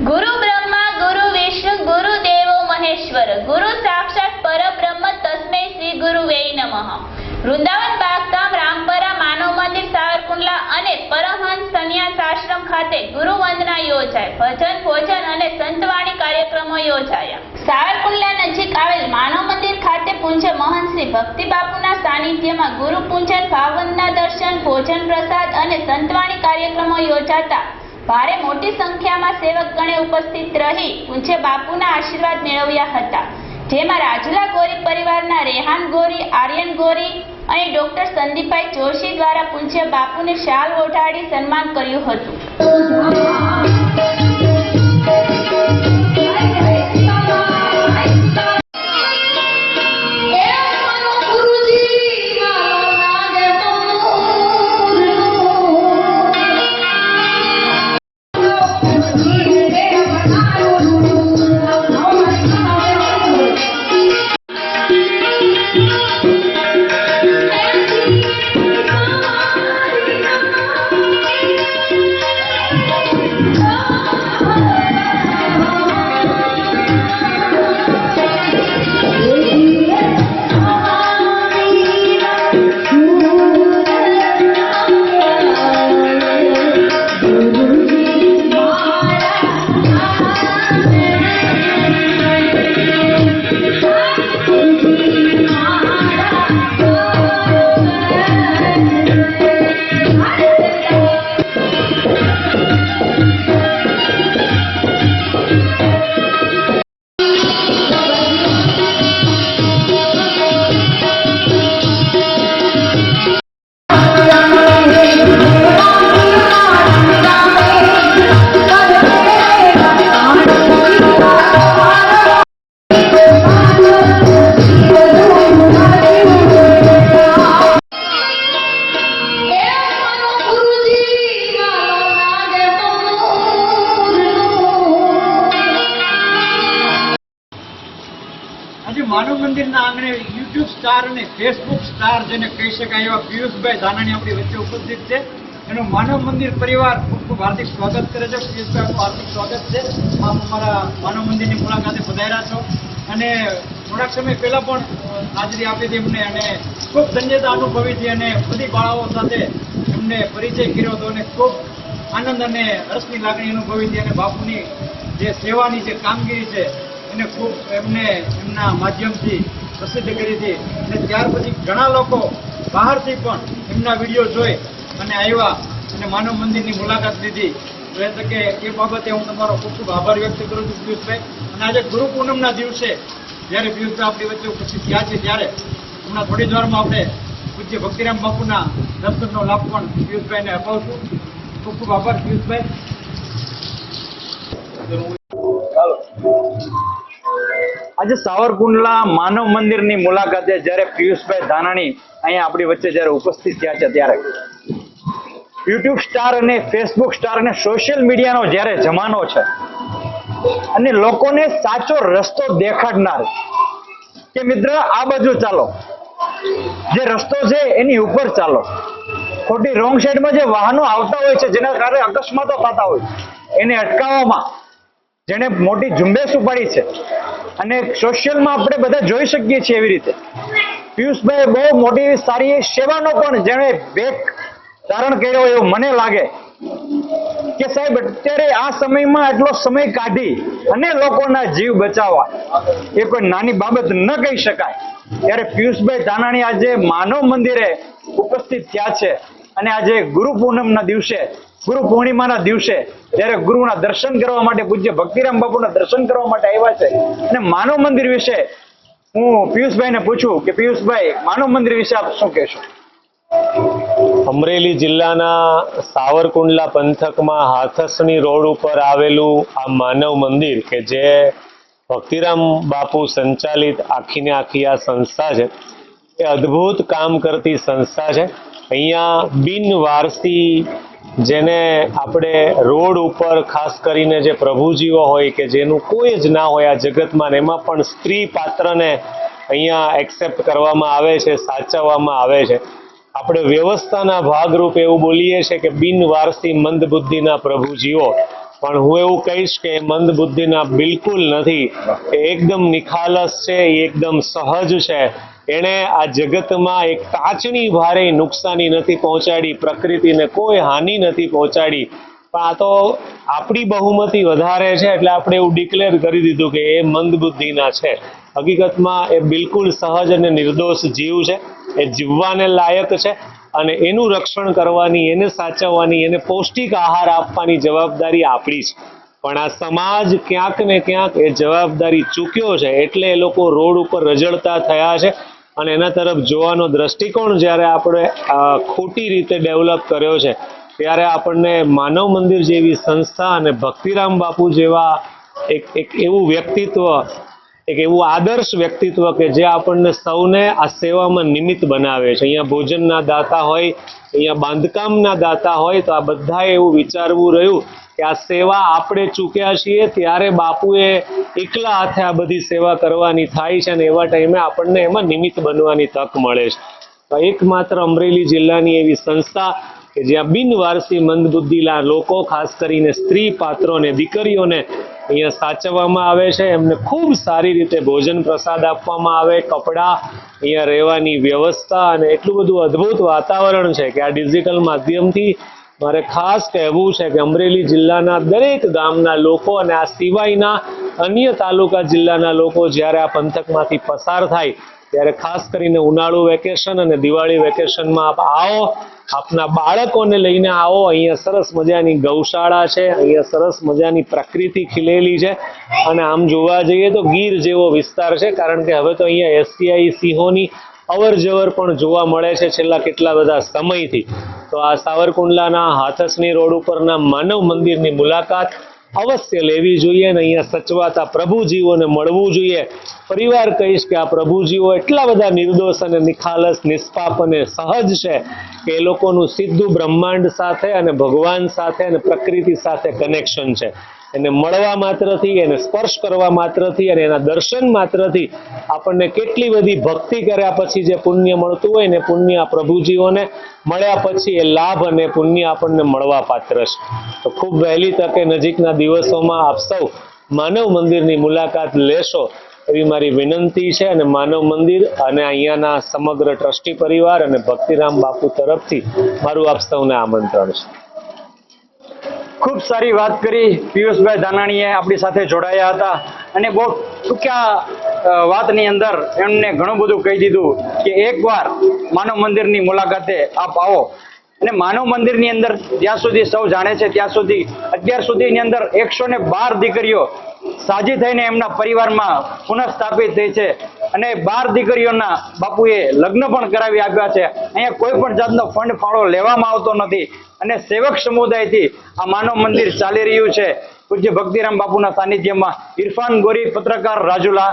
ગુરુ બ્રહ્મા, ગુરુ વિષ્ણુ, ગુરુ દેવો મહેશ્વર. ગુરુ સાક્ષાત પરબ્રહ્મ તસ્મૈ શ્રી ગુરુવે નમઃ. વૃંદાવન બાગધામ, રામપરા, માનવ મંદિર, સાવરકુંડલા અને પરમહંસ સંન્યાસ આશ્રમ ખાતે ગુરુ વંદના યોજાય. ભજન, ભોજન અને સંતવાણી કાર્યક્રમો યોજાયા. સાવરકુંડલા નજીક આવેલ માનવ મંદિર ખાતે પૂજ્ય મહંત શ્રી ભક્તિ બાપુના સાનિધ્યમાં ગુરુ પૂજન, ભાવવંદના દર્શન, ભોજન પ્રસાદ અને સંતવાણી કાર્યક્રમો યોજાતા ભારે મોટી સંખ્યામાં સેવક ગણે ઉપસ્થિત રહી પૂજ્ય બાપુના આશીર્વાદ મેળવ્યા હતા. જેમાં રાજુલા ગોરી પરિવારના રેહાન ગોરી, આર્યન ગોરી અને ડોક્ટર સંદીપભાઈ જોશી દ્વારા પૂજ્ય બાપુને શાલ ઓઢાડી સન્માન કર્યું હતું. સ્ટાર અને ફેસબુક સ્ટાર જેને કહી શકાય એવા પિયુષભાઈ ધાનાણી આપણી વચ્ચે ઉપસ્થિત છે. એનું માનવ મંદિર પરિવાર ખૂબ ખૂબ હાર્દિક સ્વાગત કરે છે. પિયુષભાઈ હાર્દિક સ્વાગત છે. આપ અમારા માનવ મંદિરની મુલાકાતે પધાર્યા છો. અને થોડાક સમય પહેલાં પણ હાજરી આપી હતી એમને અને ખૂબ ધન્યતા અનુભવી હતી અને બધી બાળાઓ સાથે એમને પરિચય કર્યો હતો અને ખૂબ આનંદ અને રસની લાગણી અનુભવી હતી અને બાપુની જે સેવાની જે કામગીરી છે એને ખૂબ એમને એમના માધ્યમથી પ્રસિદ્ધ કરી હતી. અને ત્યાર પછી ઘણા લોકો બહારથી પણ એમના વીડિયો જોઈ અને આવ્યા અને માનવ મંદિરની મુલાકાત લીધી. તો એ એ બાબતે હું તમારો ખૂબ ખૂબ આભાર વ્યક્ત કરું છું પિયુષભાઈ. અને આજે ગુરુ પૂનમના દિવસે જ્યારે પિયુષભાઈ આપણી વચ્ચે ઉપસ્થિત થયા છે ત્યારે હમણાં થોડી જ વારમાં આપણે પૂજ્ય ભક્તિરામ બાપુના દર્શનનો લાભ પણ પિયુષભાઈને અપાવશું. ખૂબ ખૂબ આભાર પિયુષભાઈ. આજે સાવરકુંડલા માનવ મંદિરની મુલાકાતે જ્યારે પિયુષભાઈ ધાનાણી અહીંયા આપણી વચ્ચે જ્યારે ઉપસ્થિત થયા છે ત્યારે. યુટ્યુબ સ્ટાર અને ફેસબુક સ્ટાર અને સોશિયલ મીડિયાનો જ્યારે જમાનો છે, અને લોકોને સાચો રસ્તો દેખાડનાર. કે મિત્ર, આ બાજુ ચાલો. જે રસ્તો છે એની ઉપર ચાલો. ખોટી રોંગ સાઈડમાં જે વાહનો આવતા હોય છે, જેના કારણે અકસ્માતો થતા હોય, એને અટકાવવામાં. જેને મોટી ઝુંબેશ ઉપાડી છે. અને સોશિયલમાં આપણે બધા જોઈ શકીએ છીએ એવી રીતે. પિયુષભાઈ બહુ મોટી સારી સેવાનો પણ જેણે ભેગ ધારણ કર્યો એવું મને લાગે કે સાહેબ, અત્યારે આ સમયમાં એટલો સમય કાઢી અને લોકોના જીવ બચાવવા એ કોઈ નાની બાબત ન કહી શકાય. ત્યારે પિયુષભાઈ ધાનાણી આજે માનવ મંદિરે ઉપસ્થિત થયા છે અને આજે ગુરુ પૂનમના દિવસે ગુરુ પૂર્ણિમાના દિવસે જ્યારે ગુરુના દર્શન કરવા માટે પૂજ્ય ભક્તિરામ બાપુના દર્શન કરવા માટે આવ્યા છે અને માનવ મંદિર વિશે હું પિયુષભાઈને પૂછું કે પિયુષભાઈ, માનવ મંદિર વિશે આપ શું કહેશો? અમરેલી જિલ્લાના સાવરકુંડલા પંથકમાં હાથસણી રોડ ઉપર આવેલું આ માનવ મંદિર કે જે ભક્તિરામ બાપુ સંચાલિત આખીને આખી આ સંસ્થા છે, એ અદ્ભુત કામ કરતી સંસ્થા છે. અહીંયા બિનવારસી જેને આપણે રોડ ઉપર ખાસ કરીને જે પ્રભુજીઓ હોય કે જેનું કોઈ જ ના હોય આ જગતમાં એમાં પણ સ્ત્રી પાત્રને અહીંયા એક્સેપ્ટ કરવામાં આવે છે, સાચવવામાં આવે છે. આપણે વ્યવસ્થાના ભાગરૂપે એવું બોલીએ છીએ કે બિનવારસી મંદબુદ્ધિના પ્રભુજીઓ. પણ હું એવું કહીશ કે મંદ બુદ્ધિના બિલકુલ નથી. એ એકદમ નિખાલસ છે, એ એકદમ સહજ છે. એણે આ જગતમાં એક કાચની ભારે નુકસાની નથી પહોંચાડી, પ્રકૃતિને કોઈ હાનિ નથી પહોંચાડી. પણ આ તો આપણી બહુમતી વધારે છે એટલે આપણે એવું ડિક્લેર કરી દીધું કે એ મંદબુદ્ધિના છે. હકીકતમાં એ બિલકુલ સહજ અને નિર્દોષ જીવ છે. એ જીવવાને લાયક છે અને એનું રક્ષણ કરવાની, એને સાચવવાની, એને પૌષ્ટિક આહાર આપવાની જવાબદારી આપણી છે. પણ આ સમાજ ક્યાંક ને ક્યાંક એ જવાબદારી ચૂક્યો છે એટલે એ લોકો રોડ ઉપર રજળતા થયા છે. અને એના તરફ જોવાનો દ્રષ્ટિકોણ જ્યારે આપણે ખોટી રીતે ડેવલપ કર્યો છે, ત્યારે આપણને માનવ મંદિર જેવી સંસ્થા અને ભક્તિરામ બાપુ જેવા એક એક એવું વ્યક્તિત્વ એક એવું આદર્શ વ્યક્તિત્વ કે જે આપણને સૌને આ સેવામાં નિમિત્ત બનાવે છે. અહીંયા ભોજનના દાતા હોય, અહીંયા બાંધકામના દાતા હોય, તો આ બધાએ એવું વિચારવું રહ્યું કે આ સેવા આપણે ચૂક્યા છીએ, ત્યારે બાપુએ એકલા હાથે આ બધી સેવા કરવાની થાય છે અને એવા ટાઈમે આપણને એમાં નિમિત્ત બનવાની તક મળે છે. તો એકમાત્ર અમરેલી જિલ્લાની એવી સંસ્થા કે જ્યાં બિનવારસી મંદબુદ્ધિલા લોકો, ખાસ કરીને સ્ત્રી પાત્રો અને દીકરીઓને અહીંયા સાચવવામાં આવે છે. એમને ખૂબ સારી રીતે ભોજન પ્રસાદ આપવામાં આવે, કપડાં, અહીંયા રહેવાની વ્યવસ્થા અને એટલું બધું અદ્ભુત વાતાવરણ છે કે આ ડિજિટલ માધ્યમથી મારે ખાસ કહેવું છે કે અમરેલી જિલ્લાના દરેક ગામના લોકો અને આ સિવાયના અન્ય તાલુકા જિલ્લાના લોકો જ્યારે આ પંથકમાંથી પસાર થાય, ત્યારે ખાસ કરીને ઉનાળુ વેકેશન અને દિવાળી વેકેશનમાં આપ આવો. આપના બાળકોને લઈને આવો. અહીંયા સરસ મજાની ગૌશાળા છે. અહીંયા સરસ મજાની પ્રકૃતિ ખીલેલી છે. અને આમ જોવા જઈએ તો ગીર જેવો વિસ્તાર છે, કારણ કે હવે તો અહીંયા એસટીઆઈ સિંહોની અવર જવર પણ જોવા મળે છે છેલ્લા કેટલા બધા સમયથી. તો આ સાવરકુંડલાના હાથસની રોડ ઉપરના માનવ મંદિરની મુલાકાત અવશ્ય લેવી જોઈએ અને અહીંયા સચવાતા પ્રભુજીઓને મળવું જોઈએ. પરિવાર કહીશ કે આ પ્રભુજીઓ એટલા બધા નિર્દોષ અને નિખાલસ, નિષ્પાપ અને સહજ છે કે એ લોકોનું સીધું બ્રહ્માંડ સાથે અને ભગવાન સાથે અને પ્રકૃતિ સાથે કનેક્શન છે. એને મળવા માત્રથી, એને સ્પર્શ કરવા માત્રથી અને એના દર્શન માત્રથી આપણને કેટલી બધી ભક્તિ કર્યા પછી જે પુણ્ય મળતું હોય ને પુણ્ય પ્રભુજીઓને મળ્યા પછી એ લાભ અને પુણ્ય આપણને મળવા પાત્ર છે. તો ખૂબ વહેલી તકે નજીકના દિવસોમાં આપ સૌ માનવ મંદિરની મુલાકાત લેશો એવી મારી વિનંતી છે અને માનવ મંદિર અને અહીંયાના સમગ્ર ટ્રસ્ટી પરિવાર અને ભક્તિરામ બાપુ તરફથી મારું આપ સૌને આમંત્રણ છે. ખૂબ સારી વાત કરી. પિયુષભાઈ ધાનાણીએ આપણી સાથે જોડાયા હતા. અને બહુ ટૂંકા વાતની અંદર એમને ઘણું બધું કહી દીધું કે એકવાર માનવ મંદિરની મુલાકાતે આપ આવો. અને માનવ મંદિરની અંદર જ્યાં સુધી સૌ જાણે છે, ત્યાં સુધી અત્યાર સુધીની અંદર એકસો ને બાર દીકરીઓ સાજી થઈને એમના પરિવારમાં પુનઃસ્થાપિત થઈ છે. અને બાર દીકરીઓના બાપુએ લગ્ન પણ કરાવી આપ્યા છે. અહીંયા કોઈ પણ જાતનો ફંડ ફાળો લેવામાં આવતો નથી. અને સેવક સમુદાયથી આ માનવ મંદિર ચાલી રહ્યું છે. પૂજ્ય ભક્તિરામ બાપુના સાનિધ્યમાં ઇરફાન ગોરી પત્રકાર રાજુલા